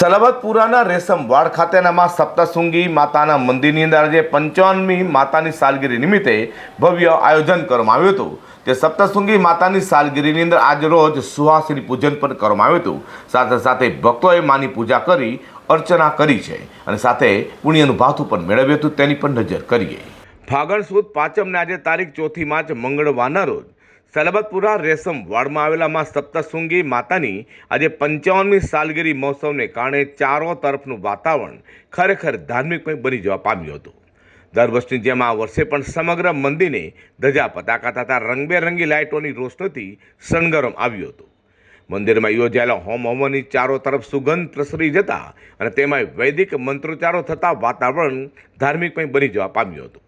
સલાબતપુરાના રેશમ વાડ ખાતેનામાં સપ્તશૃંગી માતાના મંદિરની અંદર આજે પંચાવનમી માતાની સાલગીરી નિમિત્તે ભવ્ય આયોજન કરવામાં આવ્યું હતું. તે સપ્તશૃંગી માતાની સાલગીરીની અંદર આજ રોજ સુહાસિની પૂજન પણ કરવામાં આવ્યું હતું. સાથે સાથે ભક્તોએ માની પૂજા કરી, અર્ચના કરી છે અને સાથે પુણ્યનું ભાથું પણ મેળવ્યું હતું. તેની પણ નજર કરીએ. ફાગણ સુદ પાંચમને આજે તારીખ ચોથી માર્ચ મંગળવારના રોજ સલબતપુરા રેશમ વાડમાં આવેલા માં સપ્તશૃંગી માતાની આજે પંચાવનમી સાલગીરી મહોત્સવને કારણે ચારો તરફનું વાતાવરણ ખરેખર ધાર્મિકમય બની જવા પામ્યું હતું. દર વર્ષની જેમ આ વર્ષે પણ સમગ્ર મંદિરને ધજા પતાકા તથા રંગબેરંગી લાઇટોની રોશનીથી શણગારવામાં આવ્યું હતું. મંદિરમાં યોજાયેલા હોમ હોમની ચારો તરફ સુગંધ પ્રસરી જતા અને તેમાં વૈદિક મંત્રોચ્ચારો થતાં વાતાવરણ ધાર્મિકમય બની જવા પામ્યું હતું.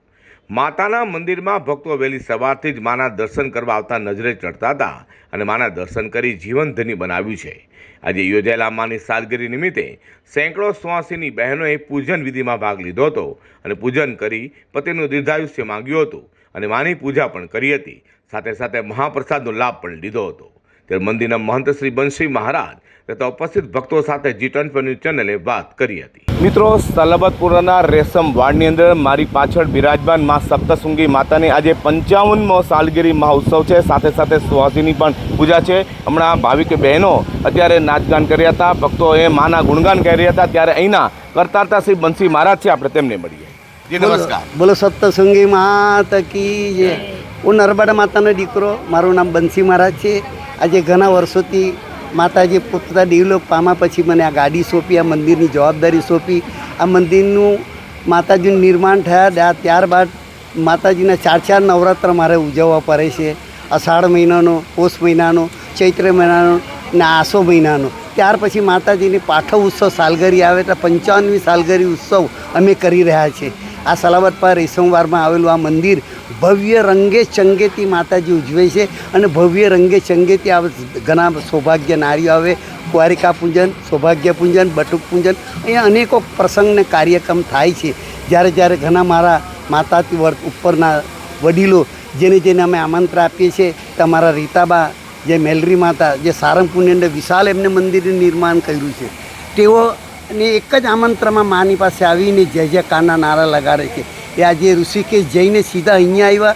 માતાના મંદિરમાં ભક્તો વહેલી સવારથી જ માના દર્શન કરવા આવતા નજરે ચડતા હતા અને માના દર્શન કરી જીવન ધન્ય બનાવ્યું છે. આજે યોજાયેલા માની સાલગીરી નિમિત્તે સેંકડો સ્વાસીની બહેનોએ પૂજન વિધિમાં ભાગ લીધો હતો અને પૂજન કરી પતિનું દીર્ઘાયુષ્ય માંગ્યું હતું અને માની પૂજા પણ કરી હતી. સાથે સાથે મહાપ્રસાદનો લાભ પણ લીધો હતો. ત્યારે મંદિરના મહંત શ્રી બંશી મહારાજ તથા ઉપસ્થિત ભક્તો સાથે જી ટ્વેન્ટી ચેનલે વાત કરી હતી. મિત્રો સલબતપુરાના રેશમ વાડની અંદર મારી પાછળ બિરાજમાન મા સપ્તશૃંગી માતાની આજે પંચાવનમો સાલગીરી મહોત્સવ છે. સાથે સાથે સુહાસીની પણ પૂજા છે. હમણાં ભાવિક બહેનો અત્યારે નાચગાન કર્યા હતા. ભક્તોએ માના ગુણગાન કરી રહ્યા હતા. ત્યારે અહીંના કરતાતા શ્રી બંસી મહારાજ છે. આપણે તેમને મળીએ. જી નમસ્કાર. બોલો સપ્તશૃંગી માતા કી જય. હું નર્મદા માતાનો દીકરો. મારું નામ બંસી મહારાજ છે. આજે ઘણા વર્ષોથી માતાજી પોતા ડેવલપ પામા પછી મને આ ગાડી સોંપી, આ મંદિરની જવાબદારી સોંપી. આ મંદિરનું માતાજીનું નિર્માણ થયા ત્યા- ત્યારબાદ માતાજીના ચાર ચાર નવરાત્ર મારે ઉજવવા પડે છે. અષાઢ મહિનાનો, પોષ મહિનાનો, ચૈત્ર મહિનાનો ને આસો મહિનાનો. ત્યાર પછી માતાજીની પાઠવ ઉત્સવ સાલગરી આવે તો પંચાવનમી સાલગરી ઉત્સવ અમે કરી રહ્યા છીએ આ સલાબતપા રેશમવારમાં આવેલું આ મંદિર ભવ્ય રંગે ચંગેતી માતાજી ઉજવે છે અને ભવ્ય રંગે ચંગેતી આવે ઘણા સૌભાગ્ય નારીઓ આવે. કુવારિકા પૂજન, સૌભાગ્ય પૂજન, બટુક પૂજન, અહીંયા અનેકો પ્રસંગને કાર્યક્રમ થાય છે. જ્યારે જ્યારે ઘણા મારા માતાથી વર્ત ઉપરના વડીલો જેને જેને અમે આમંત્રણ આપીએ છીએ, તમારા રીતાબા, જે મેલરી માતા, જે સારંગપુરની અંદર વિશાલ એમને મંદિરનું નિર્માણ કર્યું છે. તેઓ ને એક જ આમંત્રણમાં માની પાસે આવીને જય જયકારના નારા લગાડે છે. એ આજે ઋષિકેશ જઈને સીધા અહીંયા આવ્યા.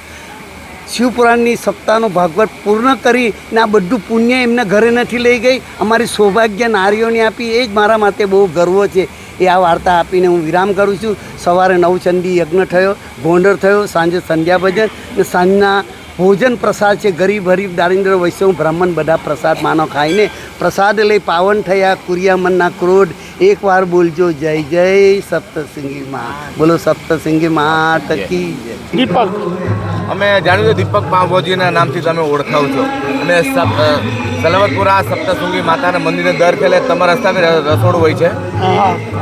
શિવપુરાણની સપ્તાહનો ભાગવત પૂર્ણ કરી ને આ બધું પુણ્ય એમના ઘરે નથી લઈ ગઈ. અમારી સૌભાગ્ય નારીઓને આપી. એ જ મારા માટે બહુ ગર્વ છે. એ આ વાર્તા આપીને હું વિરામ કરું છું. સવારે નવચંદી યજ્ઞ થયો ગોંડર થયો, સાંજે સંધ્યા ભજન ને સાંજના ભોજન પ્રસાદ છે ગરીબ હરીબ દારિદ્ર વૈષ્ણવ બ્રાહ્મણ બધા પ્રસાદ માનો ખાઈને પ્રસાદ લઈ પાવન થયા કુરિયામનના ક્રોધ. એકવાર બોલજો જય જય સપ્તસિંગી માં બોલો સપ્તસિંગી માત તકી દીપક. અમે જાણ્યું છે દીપક પાવભોજીના નામથી તમે ઓળખાવ છો. અને સલવતપુરા અ, સપ્તશૃંગી માતાના મંદિરે દર ખેલે તમારા સ્થાને રસોડું હોય છે.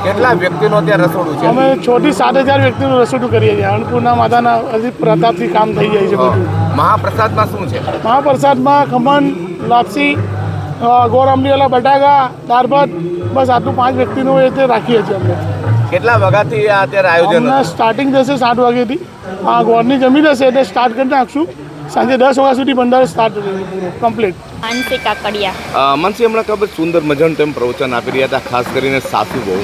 કેટલા વ્યક્તિનો ત્યાં રસોડું છે? અમે છ થી સાત હજાર વ્યક્તિનું રસોડું કરીએ છીએ. અન્નપૂર્ણા માતાના હજી પ્રતાપથી કામ થઈ જાય છે બધું. મહાપ્રસાદમાં શું છે? મહાપ્રસાદમાં ખમણ લાપસી ગોળ અમલીવાલા બટાકા દાળ ભાત બસ આટલું પાંચ વ્યક્તિનું એ તે રાખીએ છીએ અમે. કેટલા વાગ્યાથી અત્યારે આયોજન સ્ટાર્ટિંગ થશે સાત વાગ્યાથી આ ગોળની જમી જશે એટલે સ્ટાર્ટ કરી નાખશું. સાંજે દસ વાગ્યા સુધી ભંડારો સ્ટાર્ટ કમ્પ્લીટ માનસી કાકડિયા. માનસી હમણાં ખબર સુંદર મજાનું તેમ પ્રવચન આપી રહ્યા હતા ખાસ કરીને સાસુ બહુ?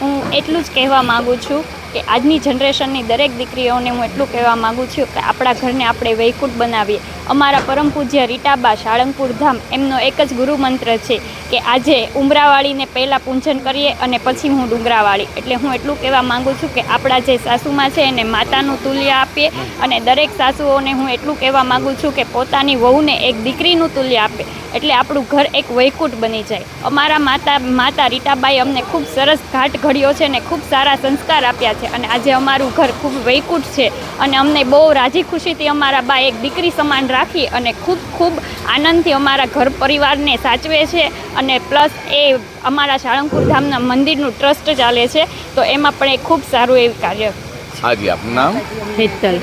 હું એટલું જ કહેવા માગું છું કે આજની જનરેશનની દરેક દીકરીઓને હું એટલું કહેવા માગું છું કે આપણા ઘરને આપણે વૈકુંઠ બનાવીએ. અમારા પરમ પૂજ્ય રીટાબા સાળંગપુર ધામ એમનો એક જ ગુરુ મંત્ર છે કે આજે ઉમરાવાળીને પહેલાં પૂજન કરીએ અને પછી હું ડુંગરાવાળી. એટલે હું એટલું કહેવા માગું છું કે આપણા જે સાસુમાં છે એને માતાનું તુલ્ય આપીએ અને દરેક સાસુઓને હું એટલું કહેવા માગું છું કે પોતાની વહુને એક દીકરીનું તુલ્ય આપે. એટલે આપણું ઘર એક વૈકુટ બની જાય. અમારા માતા માતા રીટાબાઈ અમને ખૂબ સરસ ઘાટ ઘડ્યો છે અને ખૂબ સારા સંસ્કાર આપ્યા છે અને આજે અમારું ઘર ખૂબ વૈકુંઠ છે. અને અમને બહુ રાજી ખુશીથી અમારા બા એક દીકરી સમાન રાખી અને ખૂબ ખૂબ આનંદથી અમારા ઘર પરિવારને સાચવે છે અને પ્લસ એ અમારા સાળંગપુર ધામના મંદિરનું ટ્રસ્ટ ચાલે છે. તો એમાં પણ એ ખૂબ સારું એવું કાર્ય હાજી આપનું નામ? હેતલ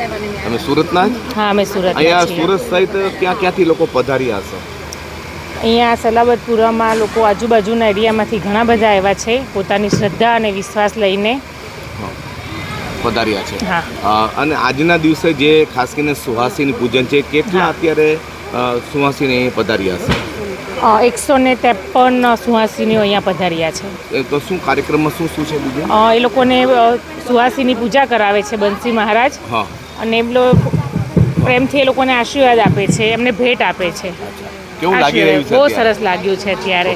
તમે સુરતના હા અમે સુરત અહીંયા સુરત સહિત ક્યાં ક્યાંથી લોકો પધાર્યા હશે? અહીંયા સલાબતપુરામાં લોકો આજુબાજુના એરિયામાંથી ઘણા બધા આવ્યા છે. પોતાની શ્રદ્ધા અને વિશ્વાસ લઈને પધાર્યા છે. અને આજના દિવસે જે ખાસ કરીને સુહાસીની પૂજન છે કેટલા અત્યારે સુહાસીને પધાર્યા છે? એકસો ને ત્રેપન સુહાસિનીઓ અહીંયા પધાર્યા છે. એ તો શું કાર્યક્રમમાં શું શું છે બીજું? એ લોકોને સુહાસિની પૂજા કરાવે છે બંસી મહારાજ. હા. અને એમ પ્રેમથી એ લોકોને આશીર્વાદ આપે છે એમને ભેટ આપે છે. કેવું લાગી રહ્યું છે બહુ સરસ લાગ્યું છે અત્યારે.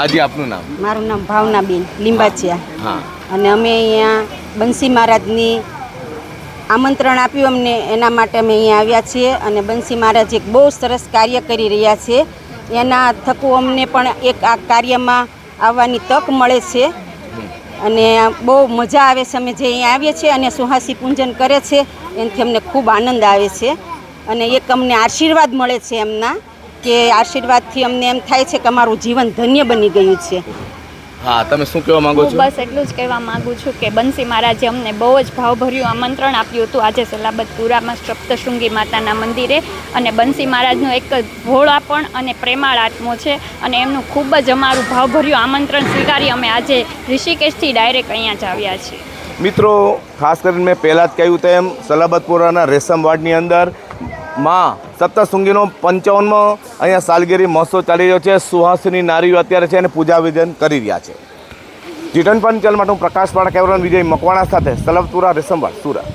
આજે આપનું નામ? મારું નામ ભાવનાબેન લીંબાચિયા. હા. અને અમે અહીંયા બંસી મહારાજની આમંત્રણ આપ્યું અમને. એના માટે અમે અહીંયા આવ્યા છીએ અને બંસી મહારાજ એક બહુ સરસ કાર્ય કરી રહ્યા છે. એના થકું અમને પણ એક આ કાર્યમાં આવવાની તક મળે છે. અને બહુ મજા આવે છે અમે જે અહીંયા આવીએ છીએ અને સુહાસી પૂજન કરે છે. એનાથી અમને ખૂબ આનંદ આવે છે. અને એક અમને આશીર્વાદ મળે છે એમના કે આશીર્વાદથી અમને એમ થાય છે કે અમારું જીવન ધન્ય બની ગયું છે. હા તમે શું કહેવા માંગો છો? બસ એટલું જ કહેવા માંગુ છું કે બંસી મહારાજે અમને બહુ જ ભાવભર્યું આમંત્રણ આપ્યું હતું. આજે સલાબતપુરામાં સપ્તશૃંગી માતાના મંદિરે અને બંસી મહારાજનો એક જ ભોળાપણ અને પ્રેમાળ આત્મો છે અને એમનું ખૂબ જ અમારું ભાવભર્યું આમંત્રણ સ્વીકારી અમે આજે ઋષિકેશથી ડાયરેક્ટ અહીંયા જ આવ્યા છીએ. મિત્રો ખાસ કરીને મેં પહેલાં જ કહ્યું તેમ સલાબતપુરાના રેશમવાડની અંદર માં સપ્તશૃંગીનો પંચાવનમો અહીંયા સાલગીરી મહોત્સવ ચાલી રહ્યો છે. સુહાસની નારીઓ અત્યારે છે અને પૂજા વિધન કરી રહ્યા છે. ચીટન પંચલ માટે હું પ્રકાશ પાડા કેવરન વિજય મકવાણા સાથે સલાબતપુરા રેશમવાડ સુરત.